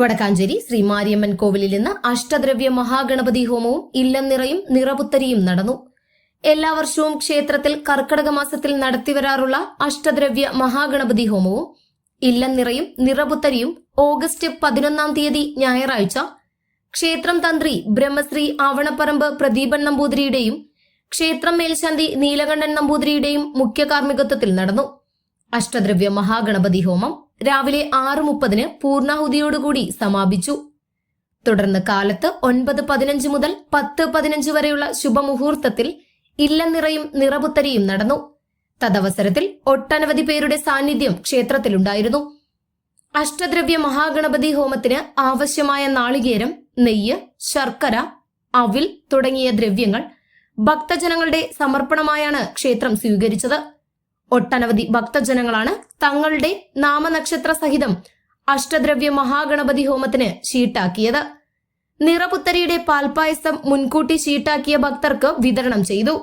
വടക്കാഞ്ചേരി ശ്രീ മാരിയമ്മൻ കോവിലിൽ നിന്ന് അഷ്ടദ്രവ്യ മഹാഗണപതി ഹോമവും ഇല്ലം നിറയും നിറപുത്തരിയും നടന്നു. എല്ലാ വർഷവും ക്ഷേത്രത്തിൽ കർക്കടക മാസത്തിൽ നടത്തിവരാറുള്ള അഷ്ടദ്രവ്യ മഹാഗണപതി ഹോമവും ഇല്ലം നിറയും നിറപുത്തരിയും ഓഗസ്റ്റ് പതിനൊന്നാം തീയതി ഞായറാഴ്ച ക്ഷേത്രം തന്ത്രി ബ്രഹ്മശ്രീ ആവണപ്പറമ്പ് പ്രദീപൻ നമ്പൂതിരിയുടെയും ക്ഷേത്രം മേൽശാന്തി നീലകണ്ഠൻ നമ്പൂതിരിയുടെയും മുഖ്യ കാർമ്മികത്വത്തിൽ നടന്നു. അഷ്ടദ്രവ്യ മഹാഗണപതി ഹോമം രാവിലെ ആറ് മുപ്പതിന് പൂർണാഹുതിയോടുകൂടി സമാപിച്ചു. തുടർന്ന് കാലത്ത് ഒൻപത് പതിനഞ്ച് മുതൽ പത്ത് പതിനഞ്ച് വരെയുള്ള ശുഭമുഹൂർത്തത്തിൽ ഇല്ലനിറയും നിറപുത്തരിയും നടന്നു. തദവസരത്തിൽ ഒട്ടനവധി പേരുടെ സാന്നിധ്യം ക്ഷേത്രത്തിലുണ്ടായിരുന്നു. അഷ്ടദ്രവ്യ മഹാഗണപതി ഹോമത്തിന് ആവശ്യമായ നാളികേരം നെയ്യ് ശർക്കര അവിൽ തുടങ്ങിയ ദ്രവ്യങ്ങൾ ഭക്തജനങ്ങളുടെ സമർപ്പണമായാണ് ക്ഷേത്രം സ്വീകരിച്ചത്. ഒട്ടനവധി ഭക്തജനങ്ങളാണ് തങ്ങളുടെ നാമനക്ഷത്ര സഹിതം അഷ്ടദ്രവ്യ മഹാഗണപതി ഹോമത്തിന് ഷീട്ടാക്കിയത് നിറപുത്തരിയുടെ പാൽപായസം മുൻകൂട്ടി ഷീട്ടാക്കിയ ഭക്തർക്ക് വിതരണം ചെയ്തു.